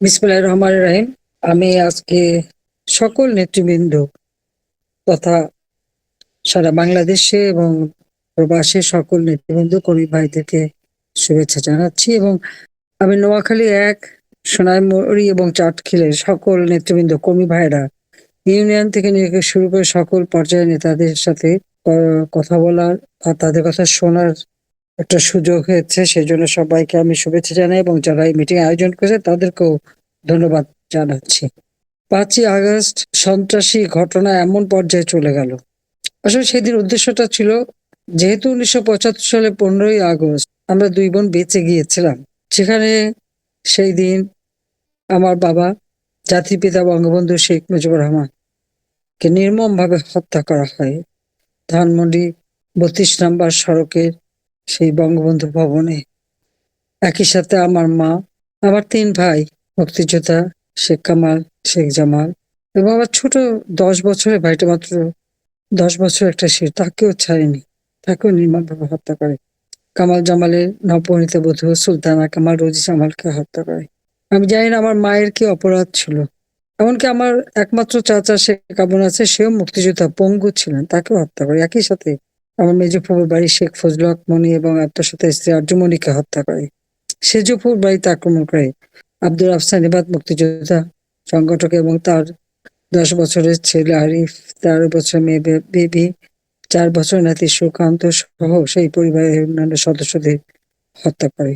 বিসমুল্লাহ রহমান রাহিম। আমি আজকে সকল নেতৃবৃন্দ তথা সারা বাংলাদেশে এবং প্রবাসে সকল নেতৃবৃন্দ কর্মী ভাইদেরকে শুভেচ্ছা জানাচ্ছি এবং আমি নোয়াখালী এক, সোনাইমুড়ি এবং চাটখিলের সকল নেতৃবৃন্দ কর্মী ভাইরা ইউনিয়ন থেকে শুরু করে সকল পর্যায়ের নেতাদের সাথে কথা বলার আর তাদের কথা শোনার একটা সুযোগ হয়েছে সেই জন্য সবাইকে আমি শুভেচ্ছা জানাই এবং যারা এই মিটিং আয়োজন করেছে তাদেরকেও ধন্যবাদ জানাচ্ছি। পাঁচই আগস্ট সন্ত্রাসী ঘটনা এমন পর্যায়ে চলে গেল। আসলে সেদিন উদ্দেশ্যটা ছিল, যেহেতু উনিশশো পঁচাত্তর সালে পনেরোই আগস্ট আমরা দুই বোন বেঁচে গিয়েছিলাম, সেখানে সেই দিন আমার বাবা জাতির পিতা বঙ্গবন্ধু শেখ মুজিবুর রহমান কে নির্মম ভাবে হত্যা করা হয়। ধানমন্ডি বত্রিশ নম্বর সড়কের সেই বঙ্গবন্ধু ভবনে। একই সাথে আমার মা, আমার তিন ভাই মুক্তিযোদ্ধা শেখ কামাল, শেখ জামাল এবং আমার ছোট দশ বছরের ভাইটা মাত্র দশ বছর একটা সে তাকেও ছাড়েনি, তাকেও নির্মমভাবে হত্যা করে। কামাল জামালের নবনীত বধূ সুলতানা কামাল রোজি জামালকে হত্যা করে। আমি জানি না আমার মায়ের কি অপরাধ ছিল, এমনকি আমার একমাত্র চাচা শেখ কাবন আছে সেও মুক্তিযোদ্ধা, পঙ্গু ছিলেন, তাকেও হত্যা করে। একই সাথে আমার মেজফুর বাড়ি শেখ ফজল মনি এবং আত্মসাথে স্ত্রী আর্যমণিকে হত্যা করে। সেজপুর বাড়িতে আক্রমণ করে আব্দুল আফসান ইবাদ মুক্তিযোদ্ধা, সংগঠক এবং তার দশ বছরের ছেলে আরিফ, তেরো বছর মেয়ে বেবি, চার বছর নাতি সুকান্ত সহ সেই পরিবারের অন্যান্য সদস্যদের হত্যা করে।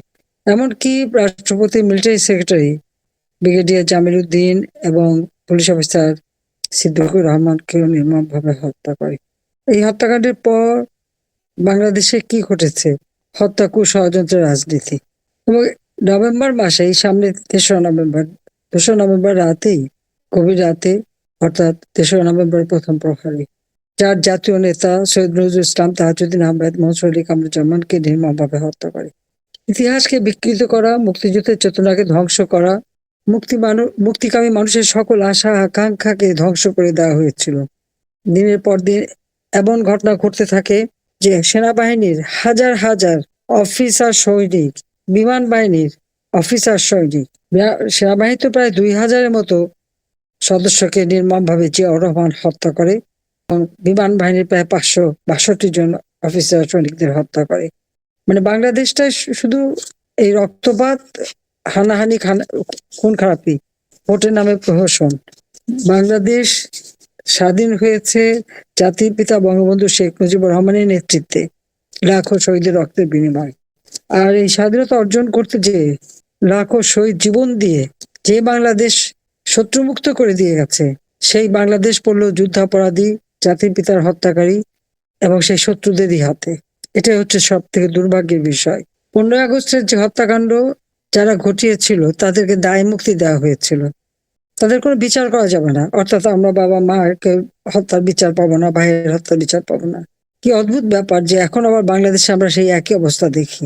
এমনকি রাষ্ট্রপতি, military secretary, brigadier Jamil Uddin এবং পুলিশ অফিসার সিদ্দিকুর রহমানকেও নির্মমভাবে হত্যা করে। এই হত্যাকাণ্ডের পর বাংলাদেশে কি ঘটেছে? হত্যা কুষড়যন্ত্রের রাজনীতি। এবং নভেম্বর মাসে, এই সামনে তেসরা নভেম্বর তেসরা নভেম্বর রাতেই, গভীর রাতে, অর্থাৎ তেসরা নভেম্বর প্রথম প্রহরে, যার জাতীয় নেতা সৈয়দ নজরুল ইসলাম তাহাজুদ্দিন আহমেদ মনসুর আলী কামরুজ্জামানকে নির্মমভাবে হত্যা করে। ইতিহাসকে বিকৃত করা, মুক্তিযুদ্ধের চেতনাকে ধ্বংস করা, মুক্তি মানুষ মুক্তিকামী মানুষের সকল আশা, আকাঙ্ক্ষাকে ধ্বংস করে দেওয়া হয়েছিল। দিনের পর দিন এমন ঘটনা ঘটতে থাকে যে সেনাবাহিনীর হাজার হাজার অফিসার সৈনিক, বিমান বাহিনীর অফিসার সৈনিক বিরা- সেনাবাহিনী তো প্রায় দুই হাজারের মতো সদস্যকে নির্মমভাবে জিয়াউর রহমান হত্যা করে এবং বিমান বাহিনীর প্রায় পাঁচশো বাষট্টি জন অফিসার সৈনিকদের হত্যা করে। মানে বাংলাদেশটা শুধু এই রক্তপাত, হানাহানি, খানা খুন খারাপি ভোটের নামে প্রহসন। বাংলাদেশ স্বাধীন হয়েছে জাতির পিতা বঙ্গবন্ধু শেখ মুজিবুর রহমানের নেতৃত্বে, লাখো শহীদের রক্তের বিনিময়। আর এই স্বাধীনতা অর্জন করতে যে লাখো শহীদ জীবন দিয়ে যে বাংলাদেশ শত্রুমুক্ত করে দিয়ে গেছে, সেই বাংলাদেশ পড়ল যুদ্ধাপরাধী, জাতির পিতার হত্যাকারী এবং সেই শত্রুদেরই হাতে। এটাই হচ্ছে সব থেকে দুর্ভাগ্যের বিষয়। পনেরোই আগস্টের যে হত্যাকাণ্ড যারা ঘটিয়েছিল, তাদেরকে দায় মুক্তি দেওয়া হয়েছিল। তাদের কোনো বিচার করা যাবে না। অর্থাৎ আমরা বাবা মাকে হত্যার বিচার পাবো না, ভাইয়ের হত্যার বিচার পাবো না। কি অদ্ভুত ব্যাপার যে এখন আবার বাংলাদেশে আমরা সেই একই অবস্থা দেখি।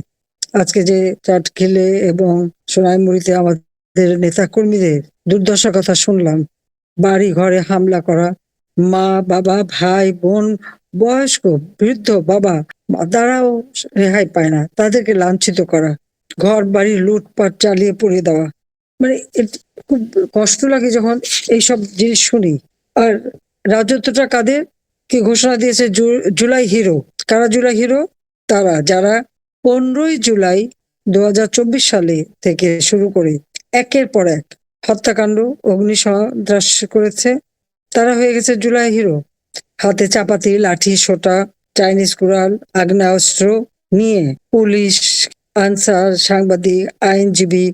আজকে যে চাটখিলে এবং সোনাইমুড়িতে আমাদের নেতা কর্মীদের দুর্দশার কথা শুনলাম, বাড়ি ঘরে হামলা করা, মা, বাবা, ভাই, বোন, বয়স্ক, বৃদ্ধ, বাবা, তারাও রেহাই পায় না। তাদেরকে লাঞ্ছিত করা ঘর বাড়ি লুটপাট চালিয়ে পুড়িয়ে দেওয়া মানে খুব কষ্ট লাগে যখন এইসব জিনিস শুনি। আর রাজত্বটা কাদের? কি ঘোষণা দিয়েছে জুলাই হিরো। কারা জুলাই হিরো? তারা, যারা পনেরোই জুলাই দু হাজার চব্বিশ সালে থেকে শুরু করে একের পর এক হত্যাকাণ্ড অগ্নি সন্ত্রাস করেছে, তারা হয়ে গেছে জুলাই হিরো। হাতে চাপাতি, লাঠি, সোটা, চাইনিজ কুড়াল, আগ্নেয়াস্ত্র নিয়ে পুলিশ, আনসার, সাংবাদিক, আইনজীবী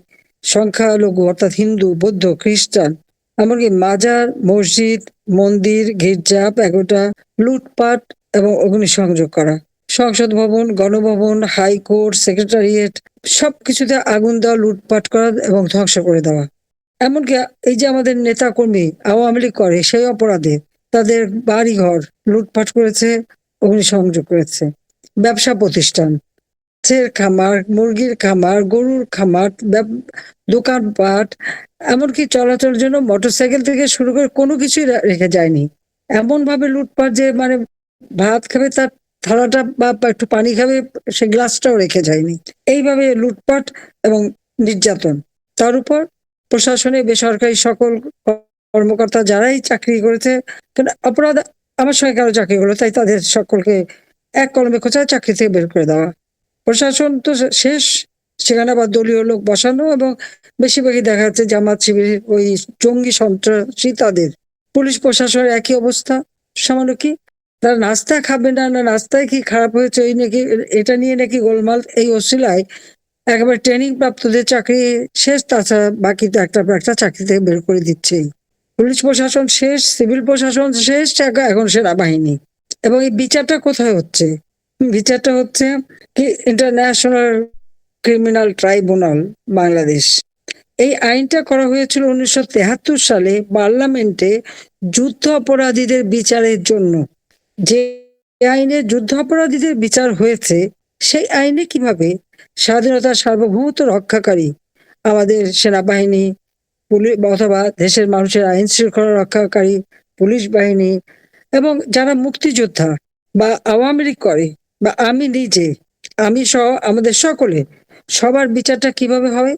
সংখ্যালঘু অর্থাৎ হিন্দু, বৌদ্ধ, খ্রিস্টান, এমনকি মাজার, মসজিদ, মন্দির গির্জা প্যাগোটা লুটপাট এবং অগ্নিসংযোগ করা। সংসদ ভবন, গণভবন, হাইকোর্ট, সেক্রেটারিয়েট, সবকিছুতে আগুন দেওয়া, লুটপাট করা এবং ধ্বংস করে দেওয়া। এমনকি এই যে আমাদের নেতা কর্মী আওয়ামী লীগ করে, সেই অপরাধে তাদের বাড়িঘর লুটপাট করেছে, অগ্নিসংযোগ করেছে। ব্যবসা প্রতিষ্ঠান। মাছের খামার, মুরগির খামার, গরুর খামার দোকানপাট, এমনকি চলাচলের জন্য মোটরসাইকেল থেকে শুরু করে কোনো কিছুই রেখে যায়নি। এমন ভাবে লুটপাট যে মানে ভাত খাবে তার থালাটা বা একটু পানি খাবে সে গ্লাসটাও রেখে যায়নি। এইভাবে লুটপাট এবং নির্যাতন। তার উপর প্রশাসনে বেসরকারি সকল কর্মকর্তা যারাই চাকরি করেছে অপরাধ, আমার সঙ্গে কারও চাকরি হলো, তাই তাদের সকলকে এক কলমে খোঁচা চাকরি থেকে বের করে দেওয়া। প্রশাসন তো শেষ, সেখানে আবার দলীয় লোক বসানো এবং বেশিরভাগই দেখা যাচ্ছে জামাত শিবির ওই জঙ্গি সন্ত্রাসী তাদের পুলিশ প্রশাসনের একই অবস্থা। সামান্য কি তারা নাস্তা খাবে না না নাস্তায় কি খারাপ হয়েছে? এই নাকি এটা নিয়ে নাকি গোলমাল এই অশিলায় একেবারে ট্রেনিং প্রাপ্তদের চাকরি শেষ, তাছাড়া বাকি একটা একটা চাকরি থেকে বের করে দিচ্ছেই। পুলিশ প্রশাসন শেষ, সিভিল প্রশাসন শেষ এখন সেনাবাহিনী। এবং এই বিচারটা কোথায় হচ্ছে? বিচারটা হচ্ছে কি ইন্টারন্যাশনাল ক্রিমিনাল ট্রাইব্যুনাল বাংলাদেশ। এই আইনটা করা হয়েছিল উনিশশো সালে পার্লামেন্টে যুদ্ধ অপরাধীদের বিচারের জন্য। যে আইনে যুদ্ধ অপরাধীদের বিচার হয়েছে, সেই আইনে কীভাবে স্বাধীনতার সার্বভৌমত্ব রক্ষাকারী আমাদের সেনাবাহিনী পুলিশ অথবা দেশের মানুষের আইন শৃঙ্খলা রক্ষাকারী পুলিশ বাহিনী এবং যারা মুক্তিযোদ্ধা বা আওয়ামী লীগ করে বা আমি নিজে, আমি সহ আমাদের সকলে, সবার বিচারটা কীভাবে হবে?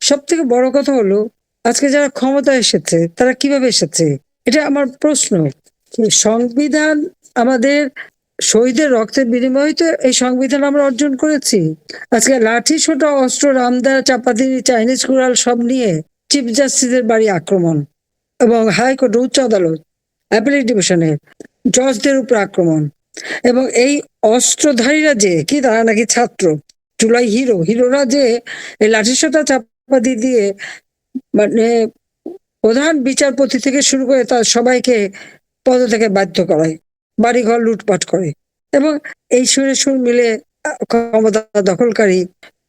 সব থেকে বড় কথা হলো, আজকে যারা ক্ষমতা এসেছে, তারা কীভাবে এসেছে? এটা আমার প্রশ্ন। সংবিধান আমাদের শহীদের রক্তের বিনিময়ে তো এই সংবিধান আমরা অর্জন করেছি। আজকে লাঠি ছোট, অস্ত্র রামদা চাপাতি, চাইনিজ কুড়াল সব নিয়ে চিফ জাস্টিসের বাড়ি আক্রমণ এবং হাইকোর্ট, উচ্চ আদালত, অ্যাপিলেট ডিভিশনের জজদের উপর আক্রমণ। এবং এই অস্ত্রধারীরা যে, কি তারা নাকি ছাত্র? চুলাই হিরো, হিরোরা যে, এই লাঠিসোটা চাপাতি দিয়ে মানে প্রধান বিচারপতি থেকে শুরু করে তার সবাইকে পদ থেকে বাধ্য করায় বাড়িঘর লুটপাট করে। এবং এই সুরে সুর মিলে ক্ষমতা দখলকারী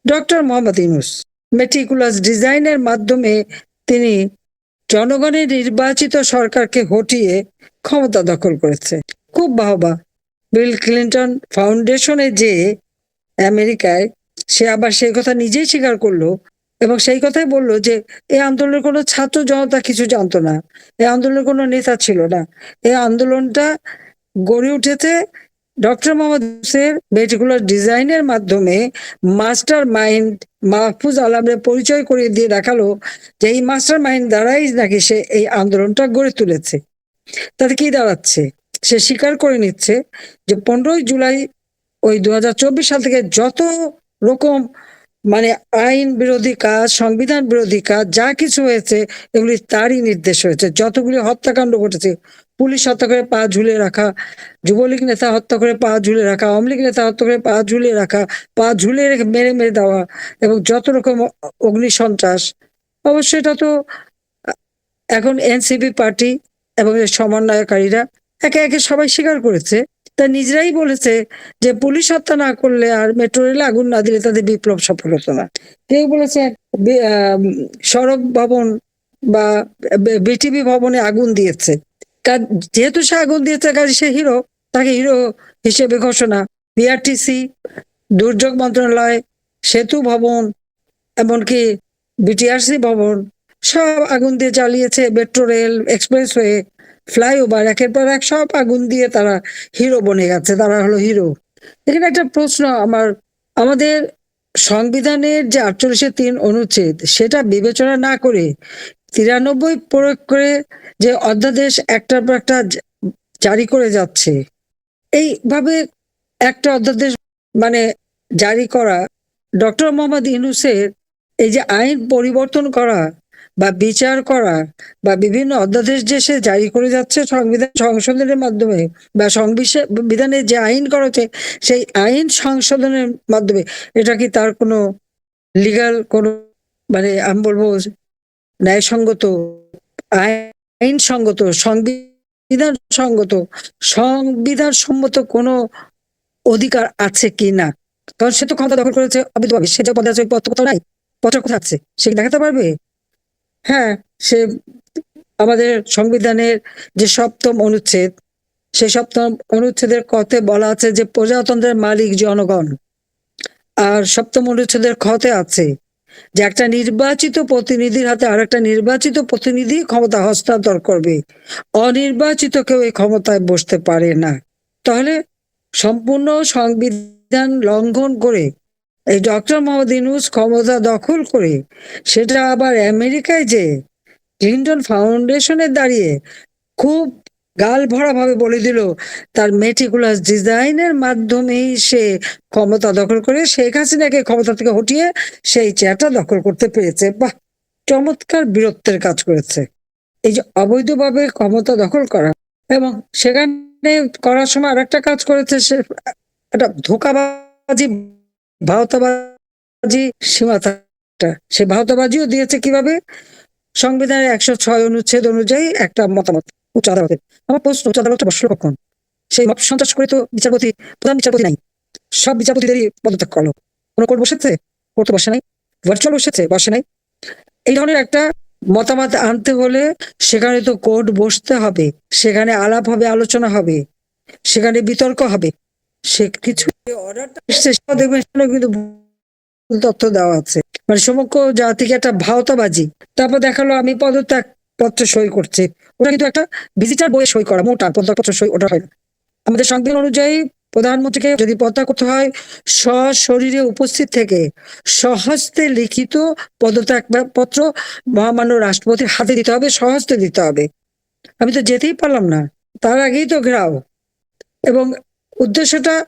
ডক্টর মোহাম্মদ ইউনুস মেটিকুলাস ডিজাইনের মাধ্যমে তিনি জনগণের নির্বাচিত সরকারকে হটিয়ে ক্ষমতা দখল করেছে। খুব বাহবা। বিল ক্লিন্টন ফাউন্ডেশনে যে আমেরিকায় সে আবার সেই কথা নিজেই স্বীকার করল এবং সেই কথাই বলল যে এই আন্দোলনের কোনো ছাত্র জনতা কিছু জানতো না। এই আন্দোলনের কোনো নেতা ছিল না। এই আন্দোলনটা গড়ে উঠেছে ডক্টর মোহাম্মদ ইউনুসের মেটিকুলার ডিজাইনের মাধ্যমে মাস্টার মাইন্ড মাহফুজ আলমের পরিচয় করিয়ে দিয়ে দেখাল যে, এই মাস্টার মাইন্ড দ্বারাই নাকি সে এই আন্দোলনটা গড়ে তুলেছে। তাতে কি দাঁড়াচ্ছে? সে স্বীকার করে নিচ্ছে যে পনেরোই জুলাই ওই দু হাজার চব্বিশ সাল থেকে যত রকম মানে আইন বিরোধী কাজ, সংবিধান বিরোধী কাজ, যা কিছু হয়েছে, এগুলি তারই নির্দেশ হয়েছে। যতগুলি হত্যাকাণ্ড ঘটেছে, পুলিশ হত্যা করে পা ঝুলিয়ে রাখা, যুবলীগ নেতা হত্যা করে পা ঝুলিয়ে রাখা, আওয়ামী লীগ নেতা হত্যা করে পা ঝুলিয়ে রাখা, পা ঝুলিয়ে রেখে মেরে মেরে দেওয়া এবং যত রকম অগ্নি সন্ত্রাস অবশ্যই এটা তো এখন এনসিপি পার্টি এবং এর সমন্বয়কারীরা একে একে সবাই স্বীকার করেছে। তা নিজেরাই বলেছে যে পুলিশ হত্যা না করলে আর মেট্রো রেলে আগুন না দিলে তাদের বিপ্লব সফল হতো না। কেউ বলেছে সড়ক ভবন বা বিটিভি ভবনে আগুন দিয়েছে। যেহেতু সে আগুন দিয়েছে, কাজে সে হিরো, তাকে হিরো হিসেবে ঘোষণা। বিআরটিসি, দুর্যোগ মন্ত্রণালয়, সেতু ভবন, এমনকি বিটিআরসি ভবন, সব আগুন দিয়ে জ্বালিয়েছে metro rail express expressway. Flyover একের পর এক সব আগুন দিয়ে তারা হিরো বনে গেছে, তারা হলো হিরো এখানে একটা প্রশ্ন আমার, আমাদের সংবিধানের যে আটচল্লিশে তিন অনুচ্ছেদ, সেটা বিবেচনা না করে তিরানব্বই প্রয়োগ করে যে অধ্যাদেশ একটার পর একটা জারি করে যাচ্ছে, এইভাবে একটা অধ্যাদেশ মানে জারি করা, ডক্টর মোহাম্মদ ইনুসের এই যে আইন পরিবর্তন করা বা বিচার করা বা বিভিন্ন অধ্যাদেশ যে সে জারি করে যাচ্ছে সংবিধান সংশোধনের মাধ্যমে বা সংবিধানের যে আইন করা হচ্ছে, সেই আইন সংশোধনের মাধ্যমে এটা কি তার কোনো লিগাল কোনো মানে আমি বলব ন্যায়সঙ্গত আইন সঙ্গত সংবিধান সঙ্গত সংবিধান সম্মত কোনো অধিকার আছে কি না? কারণ সে তো ক্ষমতা দখল করেছে, অবৈধভাবে। সে যে পদে আছে পদ কোথাও নাই। পত্র কোথায় আছে। সে দেখাতে পারবে? হ্যাঁ সে আমাদের সংবিধানের যে সপ্তম অনুচ্ছেদ, সেই সপ্তম অনুচ্ছেদের কথে বলা আছে যে প্রজাতন্ত্রের মালিক জনগণ। আর সপ্তম অনুচ্ছেদের ক্ষতে আছে যে একটা নির্বাচিত প্রতিনিধির হাতে আর একটা নির্বাচিত প্রতিনিধি ক্ষমতা হস্তান্তর করবে। অনির্বাচিত কেউ এই ক্ষমতায় বসতে পারে না। তাহলে সম্পূর্ণ সংবিধান লঙ্ঘন করে এই ডক্টর মোহাম্মদ ইউনুস ক্ষমতা দখল করে সেটা আবার আমেরিকায় যে ক্লিন্টন ফাউন্ডেশনে দাঁড়িয়ে খুব গাল ভরা ভাবে বলে দিল, তার মেটিকুলাস ডিজাইনের মাধ্যমেই সে ক্ষমতা দখল করে, শেখ হাসিনাকে ক্ষমতা থেকে হটিয়ে সেই চেয়ারটা দখল করতে পেরেছে। বাহ, চমৎকার বীরত্বের কাজ করেছে। এই যে অবৈধভাবে ক্ষমতা দখল করা এবং সেখানে করার সময় আরেকটা কাজ করেছে সে, একটা ধোকাবাজি ভাওতাবাজি সীমাতা সে ভাওতাবাজিও দিয়েছে কীভাবে? সংবিধানের একশো ছয় অনুচ্ছেদ অনুযায়ী একটা মতামত উচ্চ আদালতে। আমার প্রশ্ন, উচ্চ আদালতে বসল কখন? সেই সন্ত্রাস করে তো বিচারপতি, প্রধান বিচারপতি নাই। সব বিচারপতিদেরই পদত্যাগ করল। কোনো কোর্ট বসেছে? কোর্টে বসে নাই। ভার্চুয়াল বসেছে? বসে নাই। এই ধরনের একটা মতামত আনতে হলে সেখানে তো কোর্ট বসতে হবে। সেখানে আলাপ হবে, আলোচনা হবে। সেখানে বিতর্ক হবে। সে কিছু অর্ডারটা এসছে দেখবেন সেখানে কিন্তু ভুল তথ্য দেওয়া আছে। মানে সমগ্র জাতিকে একটা ভাওতাবাজি। তারপর দেখাল, আমি পদত্যাগ পত্র সই করছে। ওটা কিন্তু একটা ভিজিটার বইয়ে সই করা, মোটা পদত্যাগ পত্র সই, ওটা হয় আমাদের সংবিধান অনুযায়ী প্রধানমন্ত্রীকে যদি পদত্যাগ করতে হয়, সশরীরে উপস্থিত থেকে সহস্তে লিখিত পদত্যাগ পত্র মহামান্য রাষ্ট্রপতির হাতে দিতে হবে, সহস্তে দিতে হবে। আমি তো যেতেই পারলাম না। তার আগেই তো ঘেরাও। এবং উদ্দেশ্যটা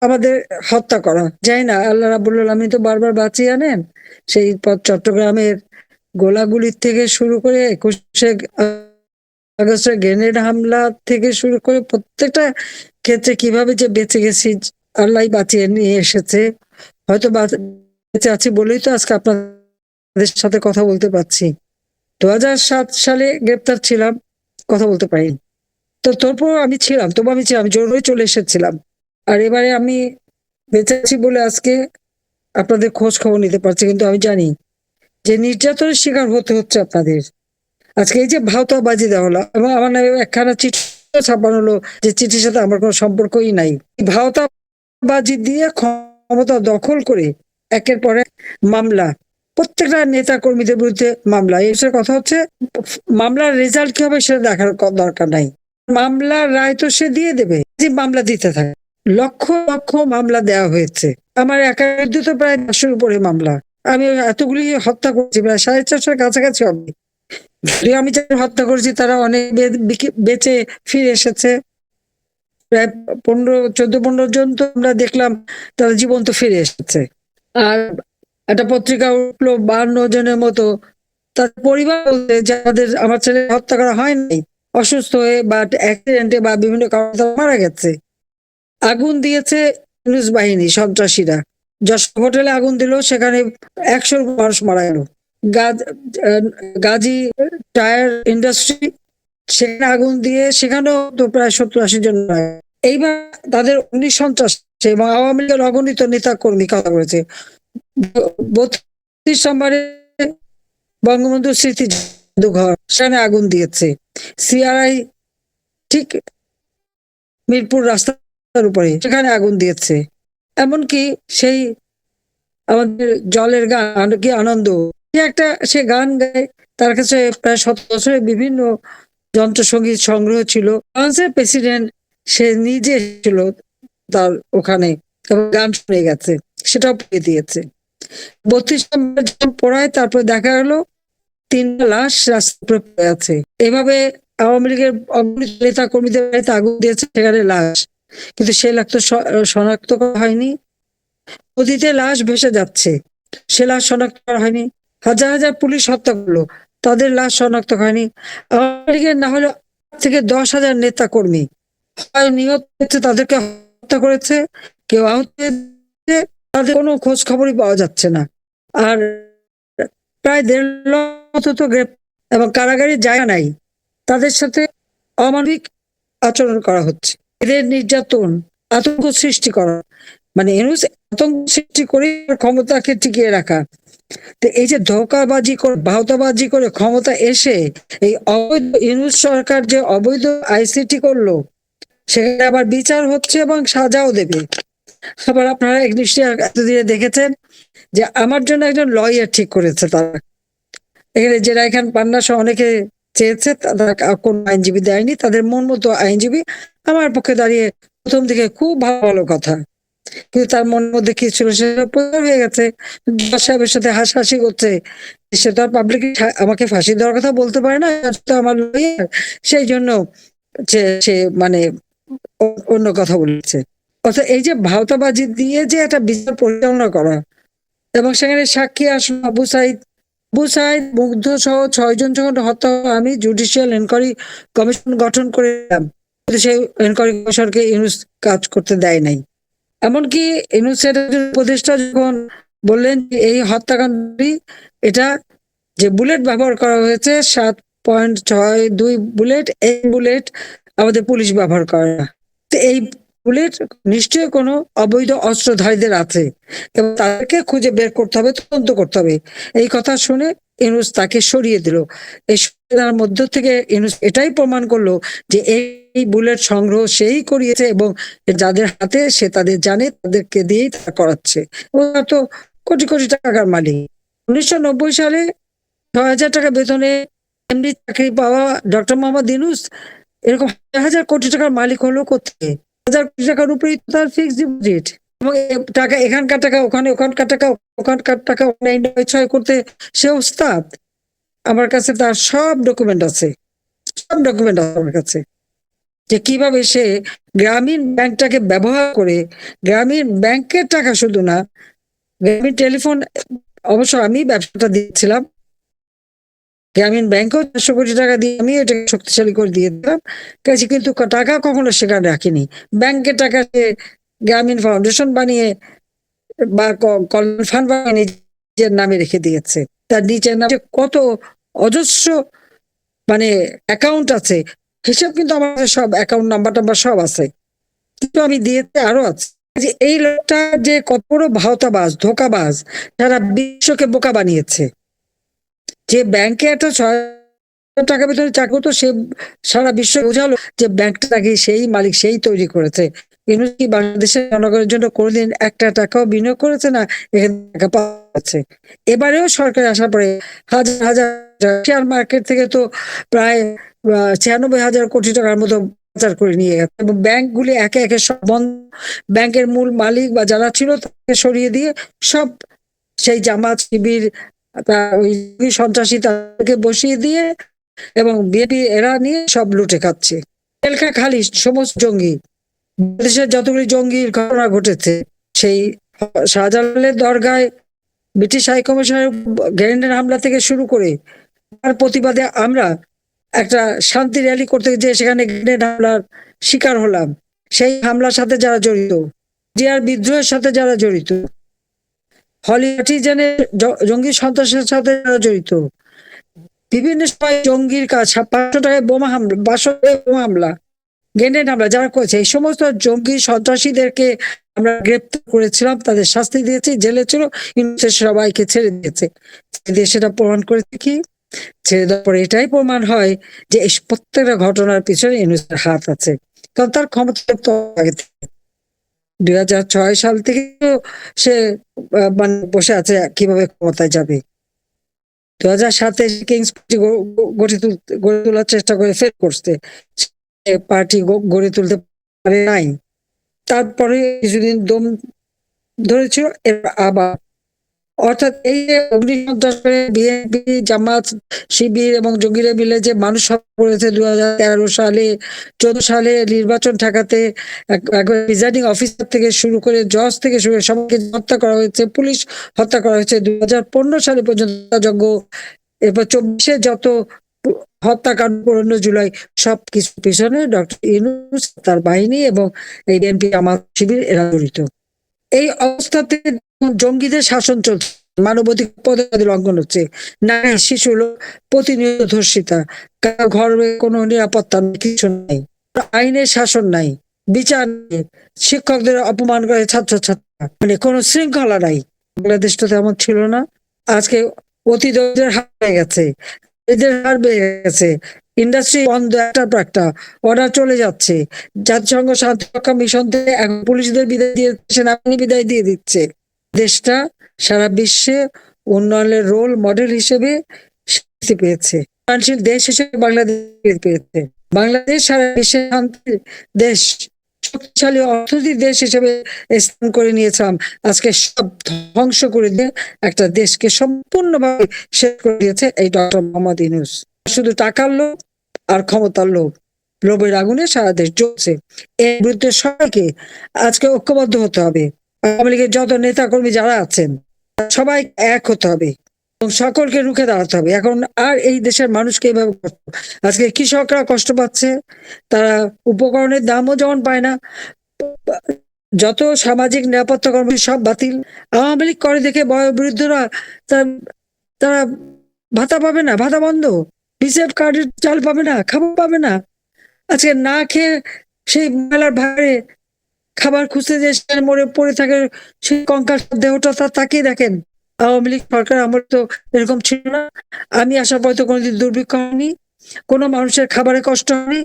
আমাদের হত্যা করা। যাই না, আল্লাহ রাবুল আলমী তো বারবার বাঁচিয়ে আনেন। সেই পথ চট্টগ্রামের গোলাগুলির থেকে শুরু করে একুশে আগস্টের গ্রেনেড হামলা থেকে শুরু করে প্রত্যেকটা ক্ষেত্রে কীভাবে যে বেঁচে গেছি, আল্লাহ বাঁচিয়ে নিয়ে এসেছে, হয়তো বাঁচ- আছি বলেই তো আজকে আপনাদের সাথে কথা বলতে পারছি। দু সালে গ্রেপ্তার ছিলাম, কথা বলতে পারি তো তারপর আমি ছিলাম, তবু আমি ছিলাম জোর হয়ে চলে এসেছিলাম। আর এবারে আমি বেঁচে আছি বলে আজকে আপনাদের খোঁজ খবর নিতে পারছি, কিন্তু আমি জানি যে নির্যাতনের শিকার হতে হচ্ছে আপনাদের। আজকে এই যে ভাওতাবাজি দেওয়া হলো, এবং আমার নামে একখানা চিঠি ছাপানো হলো যে চিঠির সাথে আমার কোনো সম্পর্কই নাই। এই ভাওতাবাজি দিয়ে ক্ষমতা দখল করে একের পরে মামলা, প্রত্যেকটা নেতা কর্মীদের বিরুদ্ধে মামলা। বিষয়ে কথা হচ্ছে, মামলার রেজাল্ট কি হবে সেটা দেখার দরকার নাই। মামলার রায় তো সে দিয়ে দেবে। যে মামলা দিতে থাকে। লক্ষ লক্ষ মামলা দেওয়া হয়েছে। আমার একার বিরুদ্ধে তো প্রায় পাঁচশোর উপরে মামলা। আমি এতগুলি হত্যা করছি, প্রায় সাড়ে চারশোর কাছাকাছি হবে। আমি যাদের হত্যা করেছি, তারা অনেক বেঁচে ফিরে এসেছে। প্রায় পনেরো, চোদ্দ, পনেরো জন তো আমরা দেখলাম, তারা জীবন্ত ফিরে এসেছে। আর একটা পত্রিকা উঠল বান্ন জনের মতো। তার পরিবার বলতে যাদের আমার ছেলে হত্যা করা হয় নাই। অসুস্থ হয়ে বা অ্যাক্সিডেন্টে বা বিভিন্ন কারণে মারা গেছে। আগুন দিয়েছে নিউজ বাহিনী সন্ত্রাসীরা যশ হোটেলে আগুন দিল, সেখানে একশো মানুষ মারা গেল। গাজ টায়ার ইন্ডাস্ট্রি, সেখানে আগুন দিয়ে সেখানেও তো প্রায় সত্তর আশি জন এইবার তাদের অগ্নি সন্ত্রাস এবং আওয়ামী লীগের অগণিত নেতা কর্মী কথা করেছে। বত্রিশ নম্বরে বঙ্গবন্ধু স্মৃতি জাদুঘর, সেখানে আগুন দিয়েছে। সিআরআই ঠিক মিরপুর রাস্তার উপরে সেখানে আগুন দিয়েছে। এমনকি সেই আমাদের জলের গান, কি আনন্দ। একটা, সে গান গায়, তার কাছে প্রায় শত বছরের বিভিন্ন যন্ত্রসঙ্গীত সংগ্রহ ছিল। ফ্রান্সের প্রেসিডেন্ট, সে নিজে ছিল তার ওখানে গান শুনে গেছে, সেটাও পেয়ে দিয়েছে। বত্রিশ নম্বর পড়ায় তারপর দেখা গেলো তিনটা লাশ রাস্তার আছে। এভাবে আওয়ামী লীগের নেতা কর্মীদের বাড়িতে আগুন দিয়েছে, সেখানে লাশ। কিন্তু সে লাশ তো শনাক্ত করা হয়নি। নদীতে লাশ ভেসে যাচ্ছে। সে লাশ শনাক্ত করা হয়নি। হাজার হাজার পুলিশ হত্যা করল। তাদের লাশ শনাক্ত হয়নি আওয়ামী লীগের না হলে থেকে দশ হাজার নেতা কর্মী হয়, নিহত হয়েছে, তাদেরকে হত্যা করেছে। কেউ আহত হয়েছে, তাদের কোনো খোঁজ খবরই পাওয়া যাচ্ছে না। আর প্রায় দেড় লক্ষ তো এবং কারাগারে জায়গা নাই। তাদের সাথে অমানবিক আচরণ করা হচ্ছে। এদের নির্যাতন, আতঙ্ক সৃষ্টি করা মানে এনুস আতঙ্ক সৃষ্টি করে ক্ষমতাকে টিকিয়ে রাখা। তো এই যে ধোকাবাজি করে ভাওতাবাজি করে ক্ষমতা এসে এই অবৈধ ইউনুস সরকার যে অবৈধ আইসিটি করল, সেখানে আবার বিচার হচ্ছে এবং সাজাও দেবে। আবার আপনারা এক নিশ্চয়ই এতদিনে দেখেছেন যে আমার জন্য একজন লয়ার ঠিক করেছে তারা। এখানে যে রায়খান পান্না সহ অনেকে চেয়েছে, তারা কোন আইনজীবী দেয়নি, তাদের মন মতো আইনজীবী আমার পক্ষে দাঁড়িয়ে প্রথম দিকে খুব ভালো ভালো কথা। কিন্তু তার মনের মধ্যে কি ছিল সেটা হয়ে গেছে। জজ সাহেবের সাথে হাসাহাসি করছে, সে তো আর পাবলিক আমাকে ফাঁসি দেওয়ার কথা বলতে পারে না তো আমার লয়ার সেই জন্য যে সে মানে অন্য কথা বলেছে। অর্থাৎ এই যে ভাওতাবাজি দিয়ে যে একটা বিচার পরিচালনা করা এবং সেখানে সাক্ষী আসলো আবু সাইদ। আবু সাইদ মুগ্ধ সহ ছয়জন যখন হত্যা আমি জুডিশিয়াল এনকোয়ারি কমিশন গঠন করেছিলাম সেই এনকোয়ারি কমিশনকে ইউনুস কাজ করতে দেয় নাই। এমনকি ইউনুসের উপদেষ্টা যখন বললেন এই হত্যাকাণ্ডটি, এটা যে বুলেট ব্যবহার করা হয়েছে, সাত পয়েন্ট ছয় দুই বুলেট, এই বুলেট আমাদের পুলিশ ব্যবহার করে এই বুলেট নিশ্চয়ই কোনো অবৈধ অস্ত্রধারীদের আছে এবং তাদেরকে খুঁজে বের করতে হবে, তদন্ত করতে হবে। এই কথা শুনে ইনুস তাকে সরিয়ে দিল। এই দেওয়ার মধ্য থেকে ইনুস এটাই প্রমাণ করল যে এই বুলেট সংগ্রহ সেই করিয়েছে এবং যাদের হাতে সে তাদের জানে, তাদেরকে দিয়েই তা করাচ্ছে। ওরা তো কোটি কোটি টাকার মালিক। উনিশশো নব্বই সালে ছয় হাজার টাকা বেতনে চাকরি পাওয়া ডক্টর মোহাম্মদ ইনুস এরকম হাজার কোটি টাকার মালিক হলো কোথায় হাজার কোটি টাকার উপরেই তার ফিক্সড ডিপোজিট এবং টাকা, এখানকার টাকা ওখানে, ওখানকার টাকা ওখানকার টাকা নয়, ছয় করতে সে ওস্তাদ, আমার কাছে তার সব ডকুমেন্ট আছে। সব ডকুমেন্ট আছে আমার কাছে। যে কীভাবে সে গ্রামীণ ব্যাংকটাকে ব্যবহার করে, গ্রামীণ ব্যাংকের টাকা শুধু না, গ্রামীণ টেলিফোন, অবশ্য আমি ব্যবসাটা দিয়েছিলাম গ্রামীণ ব্যাংকেও চারশো কোটি টাকা দিয়ে আমি এটাকে শক্তিশালী করে দিয়ে দিলাম। কাছে কিন্তু টাকা কখনো সেখানে রাখিনি। ব্যাংকের টাকা গ্রামীণ ফাউন্ডেশন বানিয়ে বা কল্যাণ ফান্ড বানিয়ে নিজের নামে রেখে দিয়েছে, তার নিচের নামে কত অজস্র মানে অ্যাকাউন্ট আছে হিসাব কিন্তু আমার সব অ্যাকাউন্ট নাম্বার টাম্বার সব আছে। কিন্তু আমি দিয়েছি আরও আছে। যে এই লোকটা যে কত বড় ভাওতাবাজ, ধোকাবাজ তারা বিশ্বকে বোকা বানিয়েছে। যে ব্যাংকে একটা ছয় হাজার টাকা বেতনে চাকরি করতো, সে সারা বিশ্ব বোঝালো যে ব্যাংকটাকে সেই মালিক সেই তৈরি করেছে। কি বাংলাদেশের জনগণের জন্য কোনোদিন একটা টাকাও বিনিয়োগ করেছে না, এখানে টাকা পাচ্ছে এবারেও সরকার আসার পরে হাজার হাজার শেয়ার মার্কেট থেকে তো প্রায় ছিয়ানব্বই হাজার কোটি টাকার মতো পাচার করে নিয়ে গেছে। এবং ব্যাংকগুলি একে একে সব বন্ধ। ব্যাংকের মূল মালিক বা যারা ছিল তাকে সরিয়ে দিয়ে সব সেই জামাত শিবির ওই সন্ত্রাসী তাদেরকে বসিয়ে দিয়ে এবং বিএপি এরা নিয়ে সব লুটে খাচ্ছে। এলকা খালি, সমস্ত জঙ্গি। দেশের যতগুলি জঙ্গির ঘটনা ঘটেছে, সেই শাহজালালের দরগায় ব্রিটিশ হাই কমিশনের গ্রেনেড হামলা থেকে শুরু করে তার প্রতিবাদে আমরা একটা শান্তি র্যালি করতে যে সেখানে গ্রেনেড হামলার শিকার হলাম। সেই হামলার সাথে যারা জড়িত, জিয়ার বিদ্রোহের সাথে যারা জড়িত হলি জঙ্গি সন্ত্রাসের সাথে জড়িত। বিভিন্ন সময় জঙ্গির কাজ, পাঁচশো টাকায় বোমা হামলা, পাঁচশো বোমা হামলা, গ্রেনেড হামলা যারা করেছে, এই সমস্ত জঙ্গি সন্ত্রাসীদেরকে আমরা গ্রেপ্তার করেছিলাম, তাদের শাস্তি দিয়েছি, জেলে ছিল, কিন্তু সবাইকে ছেড়ে দিয়েছে। দিয়ে সেটা প্রমাণ করেছে কি? ছেড়ে দেওয়ার পরে এটাই প্রমাণ হয় যে এই প্রত্যেকটা ঘটনার পিছনে ইউনুসের হাত আছে। কারণ তার ক্ষমতা আগে দুই হাজার ছয় সাল থেকে সে মানে বসে আছে কীভাবে ক্ষমতায় যাবে। দু হাজার সাতে কিংস পার্টি গড়ে গড়ে তোলার চেষ্টা করে, ফেল করছে। পার্টি গড়ে তুলতে পারে নাই। তারপরে কিছুদিন দম ধরেছিল আবার অর্থাৎ এই যে অগ্নি বিএনপি, জামাত, শিবির এবং জঙ্গিরা মিলে যে মানুষ হত্যা করেছে দু তেরো সালে, চোদ্দ সালে নির্বাচন ঠেকাতে প্রিজাইডিং অফিসার থেকে শুরু করে জজ থেকে শুরু করে সবাইকে হত্যা করা হয়েছে, পুলিশ হত্যা করা হয়েছে। দু সালে পর্যন্ত যজ্ঞ এরপর চব্বিশে যত হত্যাকাণ্ড পনেরো জুলাই সব কিছু পিছনে ডক্টর ইউনুস, তার বাহিনী এবং এই বিএনপি আমার শিবির এরা জড়িত। এই অবস্থাতে জঙ্গিদের শাসন চলছে। মানবাধিকার পদাধিকার লঙ্ঘন হচ্ছে। নারী, শিশু প্রতিনিয়ত ধর্ষিতা। ঘরে কোনো নিরাপত্তা কিছু নাই। আইনের শাসন নাই, বিচার শিক্ষকদের অপমান করে ছাত্র ছাত্রীরা মানে কোনো শৃঙ্খলা নাই। বাংলাদেশটা তেমন ছিল না। আজকে অতিথদের হার হয়ে গেছে। এদের হার বেড়ে গেছে। ইন্ডাস্ট্রি বন্ধ একটার পর একটা অর্ডার চলে যাচ্ছে। জাতিসংঘ শান্তিরক্ষা মিশন থেকে এখন পুলিশদের বিদায় দিয়ে সেনাবাহিনী বিদায় দিয়ে দিচ্ছে। দেশটা সারা বিশ্বে উন্নয়নের রোল মডেল হিসেবে স্বীকৃতি পেয়েছে। উন্নয়নশীল দেশ হিসেবে বাংলাদেশ পেয়েছে। বাংলাদেশ সারা বিশ্বে শান্তির দেশ, শক্তিশালী অর্থনৈতিক দেশ হিসেবে স্থান করে নিয়েছিলাম আজকে সব ধ্বংস করে দিয়ে একটা দেশকে সম্পূর্ণভাবে শেষ করে দিয়েছে এই ডক্টর মোহাম্মদ ইউনুস। শুধু টাকার লোভ আর ক্ষমতার লোভ। লোভের আগুনে সারা দেশ জ্বলছে। এর বিরুদ্ধে সবাইকে আজকে ঐক্যবদ্ধ হতে হবে। আওয়ামী লীগের যত নেতা কর্মী যারা আছেন, সবাই এক হতে হবে এবং সকলকে রুখে দাঁড়াতে হবে। এখন আর এই দেশের মানুষকে এইভাবে আজকে কৃষকরা কষ্ট পাচ্ছে, তারা উপকরণের দামও যেমন পায় না, যত সামাজিক নিরাপত্তা কর্মী সব বাতিল। আওয়ামী লীগ করে দেখে বয়োবৃদ্ধরা তারা ভাতা পাবে না, ভাতা বন্ধ। বিসেফ কার্ডের চাল পাবে না, খাবার পাবে না। আজকে না খেয়ে সেই মেলার ভাড়ে খাবার খুঁজতে যে মরে পড়ে থাকে, সেই কঙ্কাল দেহটা তা তাকিয়ে দেখেন। আওয়ামী লীগ সরকার আমার তো এরকম ছিল না। আমি আসার পর তো কোনোদিন দুর্ভিক্ষ হয়নি, কোনো মানুষের খাবারে কষ্ট হয়নি।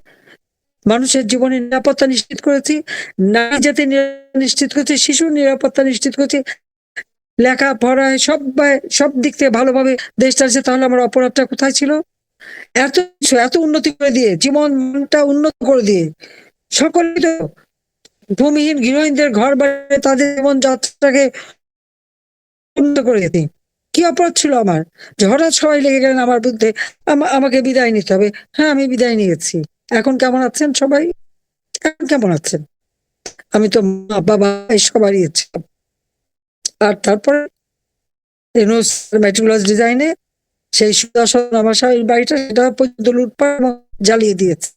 মানুষের জীবনে নিরাপত্তা নিশ্চিত করেছি, নারী নিরাপত্তা নিশ্চিত করেছি শিশুর নিরাপত্তা নিশ্চিত করেছি। লেখা পড়ায় সব সব দিক থেকে ভালোভাবে দেশটা চালছে তাহলে আমার অপরাধটা কোথায় ছিল? এত কিছু, এত উন্নতি করে দিয়ে, জীবন মানটা উন্নত করে দিয়ে সকলে তো ভূমিহীন গৃহহীনদের ঘর বাড়ি তাদের জীবন যাত্রাকে উন্নত করে দিতে কি অপরাধ ছিল আমার? যে হঠাৎ সবাই লেগে গেলেন আমার বিরুদ্ধে, আমা- আমাকে বিদায় নিতে হবে। হ্যাঁ আমি বিদায় নিয়েছি। এখন কেমন আছেন সবাই? এখন কেমন আছেন? আমি তো মা, বাবা সবারই আর তারপরে মেট্রিকুলাস ডিজাইনে সেই সুদর্শন আমার স্বামীর বাড়িটা সেটা পর্যন্ত লুটপাট জ্বালিয়ে দিয়েছে।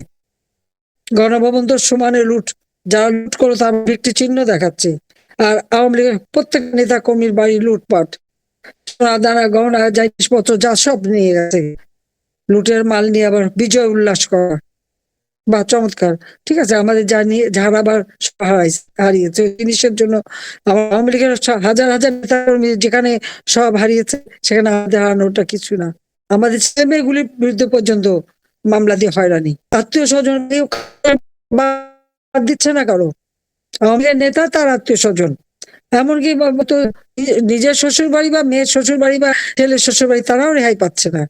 গণভবন তো সমানে লুট যারা লুট করো তার একটি চিহ্ন দেখাচ্ছে। আর আওয়ামী লীগের প্রত্যেক নেতা কর্মীর বাড়ি লুটপাট। সোনা, দানা, গহনা, জিনিসপত্র, যা সব নিয়ে গেছে। লুটের মাল নিয়ে আবার বিজয় উল্লাস করা। বা চমৎকার। ঠিক আছে, আমাদের যা নিয়ে যারা আবার হারিয়েছে জিনিসের জন্য আওয়ামী লীগের হাজার হাজার নেতা কর্মী যেখানে সব হারিয়েছে, সেখানে আমাদের হারানোটা কিছু না। আমাদের ছেলে মেয়েগুলির বিরুদ্ধে পর্যন্ত মামলা দিয়ে হয়রানি। আত্মীয় স্বজন দিচ্ছে না কারও। আওয়ামী লীগের নেতা তার আত্মীয় স্বজন। এমনকি নিজের শ্বশুর বাড়ি বা মেয়ের শ্বশুর বাড়ি বা ছেলের শ্বশুর বাড়ি তারাও রেহাই পাচ্ছে না।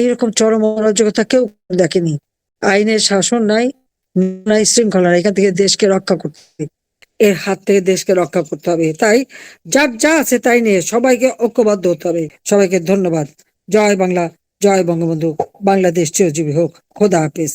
এইরকম চরম অরাজকতা কেউ দেখেনি। আইনের শাসন নাই নাই শৃঙ্খলা। এখান থেকে দেশকে রক্ষা করতে হবে। এর হাত থেকে দেশকে রক্ষা করতে হবে। তাই যার যা আছে তাই নিয়ে সবাইকে ঐক্যবদ্ধ হতে হবে। সবাইকে ধন্যবাদ। জয় বাংলা, জয় বঙ্গবন্ধু। বাংলাদেশ চিরজীবী হোক। খোদা হাফিজ।